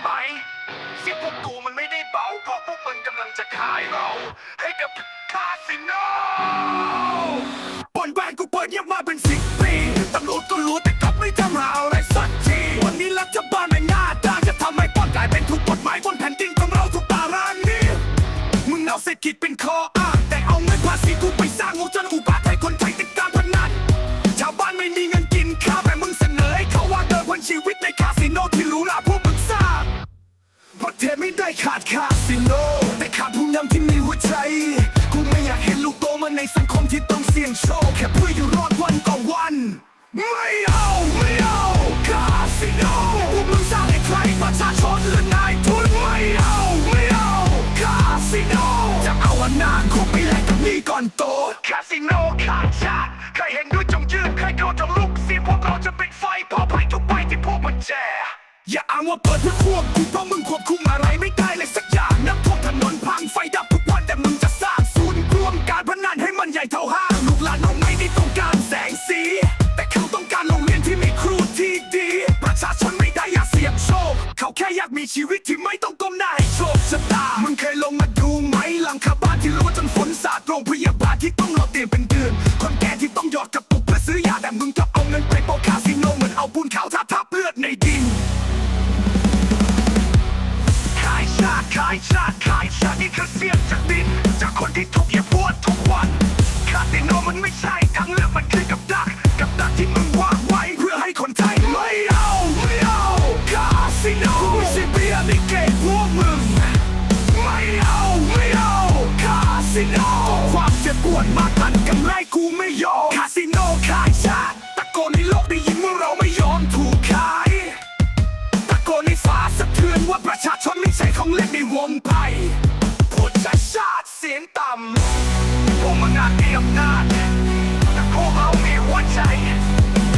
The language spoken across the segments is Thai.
ไหมเสียงพวกกูมันไม่ได้เบาเพราะพวกมึงกำลังจะขายเรา ให้กับคาสิโนบนแบนกูเปิดเงียบมาเป็นสิบปีตำรวจก็รู้แต่กลับไม่ทำหาอะไรสักที วันนี้รัฐบาลไม่น่าด่าจะทำให้ปอนกลายเป็นถูกกฎหมายบนแผ่นดินของเราทุกตารางนิ้วมึงเอาเศรษฐกิจเป็นข้ออ้างแต่เอาเงินภาษีกูไป ได้ขาดคาสิโน แต่ขาดผู้นำที่มีหัวใจกูไม่อยากเห็นลูกโตมาในสังคมที่ต้องเสี่ยงโชคแค่เพื่ออยู่รอดวันต่อวัน ไม่เอาไม่เอาคาสิโนพวกมึงสร้างให้ใครประชาชนหรือนายทุนไม่เอาไม่เอาคาสิโนจะเอาอนาคตไปแลกกับนี้ก่อนโตคาสิโนขาดชาติใครเห็นด้วยจงยืนใครโกรธจงลุก อย่าอ้างว่าเปิดเพื่อควบคุมเพราะมึงควบคุมอะไรไม่ได้เลยสักอย่างนักท่วมถนนพังไฟดับทุกวันแต่มึงจะสร้างศูนย์รวมการพนันให้มันใหญ่เท่าห้างลูกหลานเราไม่ได้ต้องการแสงสี แต่เขาต้องการโรงเรียนที่มีครูที่ดี ประชาชนไม่ได้อยากเสี่ยงโชค เขาแค่อยากมีชีวิตที่ไม่ต้องก้มหน้าให้โชคชะตามึงเคยลงมาดูไหมหลังคาบ้านที่รั่วจนฝนสาดโรงพยาบาล ขายชาติขายชาตินี่คือเสียงจากดินจากคนที่ทุกข์อย่าปวดทุกวันคาสิโนมันไม่ใช่ทางเลือกมันคือกับดัก กับดักที่มึงวางไว้เพื่อให้คนไทยไม่เอาไม่เอาคาสิโนกูไม่ใช่เบียร์ในเกมพวกมึงไม่เอาไม่เอาคาสิโนความเจ็บปวดมากทันกำไรกูไม่ยอมคาสิโนขายชาติตะโกนให้โลกได้ยินว่าเราไม่ยอมถูกขายตะโกนให้ฟ้าสะเทือนว่าประชาชน ของเล่นในวงไพ่พูดช้าชาติเสียงต่ำพวกมึงอาจมีอำนาจแต่พวกเรามีหัวใจ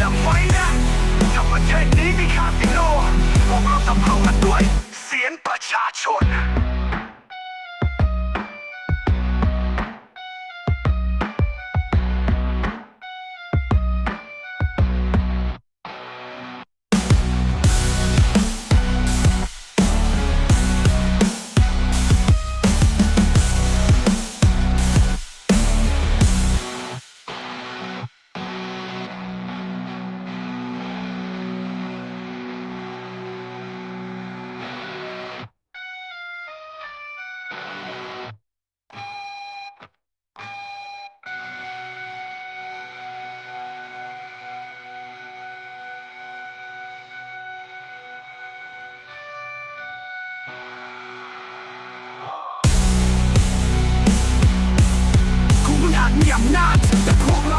จำไว้นะถ้าประเทศนี้มีคาสิโนพวกเราจะเพามันด้วยเสียงประชาชน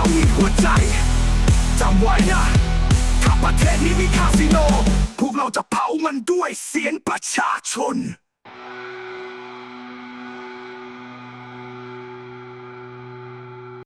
พวกเรามีหัวใจจำไว้นะถ้าประเทศนี้มีคาสิโน พวกเราจะเผามันด้วยเสียงประชาชน